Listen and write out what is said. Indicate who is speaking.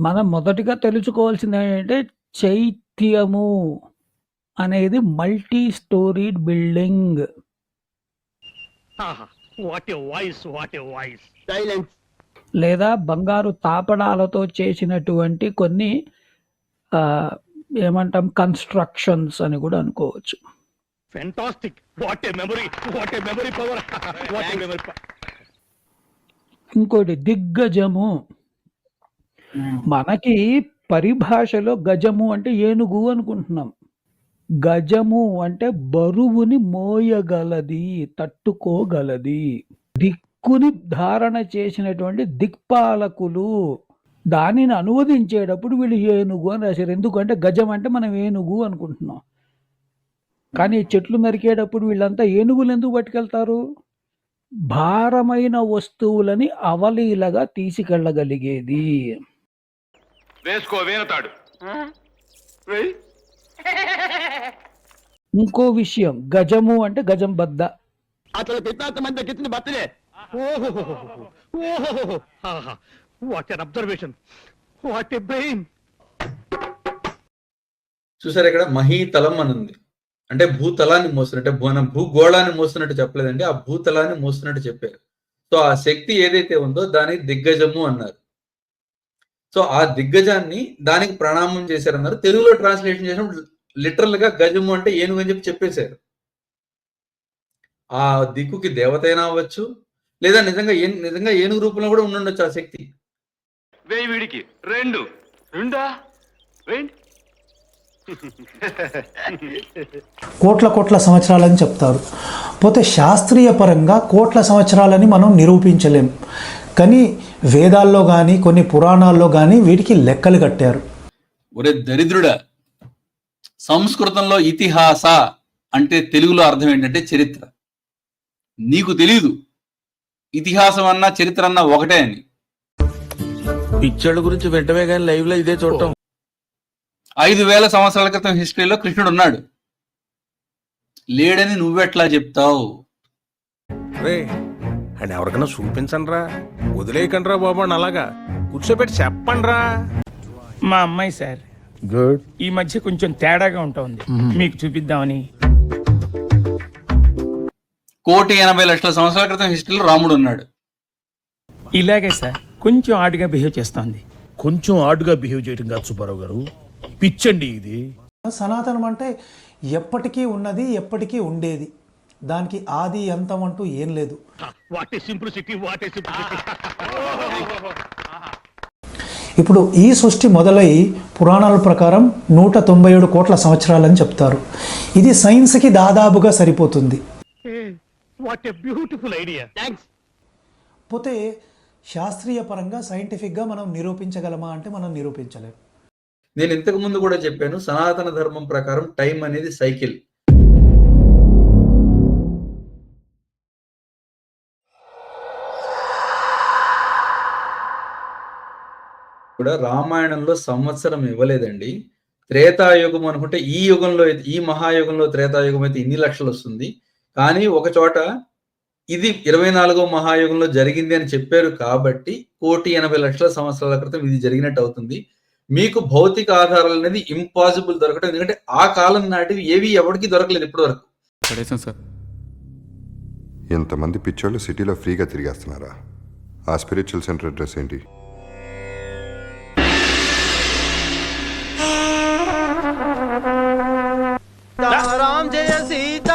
Speaker 1: మనం మొదటిగా తెలుసుకోవాల్సింది ఏంటంటే చైత్యము అనేది multi storied building
Speaker 2: what a voice what a voice
Speaker 3: silence
Speaker 1: లేదా బంగారు తాపడాలతో చేసినటువంటి కొన్ని ఏమంటాం కన్స్ట్రక్షన్స్ అని కూడా అనుకోవచ్చు.
Speaker 2: Fantastic what a memory what a memory power what a memory
Speaker 1: ఇంకోటి దిగ్గజము. మనకి పరిభాషలో గజము అంటే ఏనుగు అనుకుంటున్నాం. గజము అంటే బరువుని మోయగలది తట్టుకోగలది. దిక్కుని ధారణ చేసినటువంటి దిక్పాలకులు దానిని అనువదించేటప్పుడు వీళ్ళు ఏనుగు అని రాశారు. ఎందుకంటే గజం అంటే మనం ఏనుగు అనుకుంటున్నాం. కానీ చెట్లు నరికేటప్పుడు వీళ్ళంతా ఏనుగులు ఎందుకు పట్టుకెళ్తారు? భారమైన వస్తువులని అవలీలగా తీసుకెళ్ళగలిగేది.
Speaker 4: వేసుకో వేనతాడు
Speaker 1: ఇంకో విషయం గజము అంటే గజం బద్ద.
Speaker 3: అసలు పితాత మంది కిచ్చిన birthday
Speaker 2: what observation what a brain
Speaker 5: చూసారు ఇక్కడ? మహీతలం అని ఉంది అంటే భూతలాన్ని మోస్తున్నట్టు మనం భూగోళాన్ని మోస్తున్నట్టు చెప్పలేదండి. ఆ భూతలాన్ని మోస్తున్నట్టు చెప్పారు. సో ఆ శక్తి ఏదైతే ఉందో దానికి దిగ్గజము అన్నారు. సో ఆ దిగ్గజాన్ని దానికి ప్రణామం చేశారన్నారు. తెలుగులో ట్రాన్స్లేషన్ చేసినప్పుడు లిటరల్గా గజము అంటే ఏనుగు అని చెప్పి చెప్పేశారు. ఆ దిక్కుకి దేవత అయినా అవ్వచ్చు లేదా నిజంగా నిజంగా ఏనుగు రూపంలో కూడా ఉండుండొచ్చు ఆ శక్తి.
Speaker 4: వేయి వీడికి. రెండు. రెండా?
Speaker 6: కోట్ల కోట్ల సంవత్సరాలని చెప్తారు. పోతే శాస్త్రీయ పరంగా కోట్ల సంవత్సరాలని మనం నిరూపించలేం. కానీ వేదాల్లో కానీ కొన్ని పురాణాల్లో కానీ వీటికి లెక్కలు కట్టారు.
Speaker 5: ఒరే దరిద్రుడా సంస్కృతంలో ఇతిహాస అంటే తెలుగులో అర్థం ఏంటంటే చరిత్ర. నీకు తెలీదు ఇతిహాసం అన్నా చరిత్ర అన్నా ఒకటే అని.
Speaker 7: పిచ్చోళ్ళ గురించి వెంటనే కానీ లైవ్లో ఇదే చూడటం.
Speaker 5: ఐదు వేల సంవత్సరాల క్రితం హిస్టరీలో కృష్ణుడు ఉన్నాడు. లేడని నువ్వెట్లా చెప్తావు?
Speaker 7: అండ్ ఎవరికైనా చూపించండి రా వదిలేయకండి రా బాబు అని అలాగా. కూర్చోబెట్టి చెప్పండి రా
Speaker 8: మా అమ్మాయి సార్
Speaker 7: గుడ్.
Speaker 8: ఈ మధ్య కొంచెం తేడాగా ఉంటుంది. మీకు చూపిద్దామని.
Speaker 5: కోటి ఎనభై లక్షల సంవత్సరాల క్రితం హిస్టరీలో రాముడు ఉన్నాడు.
Speaker 8: ఇలాగే సార్ కొంచెం ఆడుగా బిహేవ్ చేస్తోంది.
Speaker 9: కొంచెం ఆడుగా బిహేవ్ చేయడం కాదు సుబ్బారావు గారు. పిచ్చండి ఇది.
Speaker 6: సనాతనం అంటే ఎప్పటికీ ఉన్నది ఎప్పటికీ ఉండేది. దానికి ఆది అంతం అంటూ ఏం లేదు.
Speaker 2: What a simplicity what a simplicity
Speaker 6: ఇప్పుడు ఈ సృష్టి మొదలై పురాణాల ప్రకారం నూట తొంభై ఏడు కోట్ల సంవత్సరాలని చెప్తారు. ఇది సైన్స్కి దాదాపుగా సరిపోతుంది.
Speaker 2: What a beautiful idea
Speaker 3: thanks
Speaker 6: పోతే శాస్త్రీయ పరంగా సైంటిఫిక్గా మనం నిరూపించగలమా అంటే మనం నిరూపించలేం.
Speaker 5: నేను ఇంతకు ముందు కూడా చెప్పాను సనాతన ధర్మం ప్రకారం టైం అనేది సైకిల్ కూడా రామాయణంలో సంవత్సరం ఇవ్వలేదండి. త్రేతాయుగం అనుకుంటే ఈ యుగంలో అయితే- ఈ మహాయుగంలో త్రేతాయుగం అయితే ఇన్ని లక్షలు వస్తుంది. కానీ ఒక చోట ఇది ఇరవై నాలుగో మహాయుగంలో జరిగింది అని చెప్పారు కాబట్టి కోటి ఎనభై లక్షల సంవత్సరాల క్రితం ఇది జరిగినట్టు అవుతుంది. మీకు భౌతిక ఆధారాలు అనేది ఇంపాసిబుల్ దొరకడం ఎందుకంటే ఆ కాలం నాటివి ఏవి ఎవరికి దొరకలేదు ఇప్పటి వరకు
Speaker 10: ఇంతమంది పిచ్చోళ్ళు సిటీలో ఫ్రీగా తిరిగేస్తున్నారా? ఆ స్పిరిచువల్ సెంటర్ అడ్రస్ ఏంటి? राम जय सीता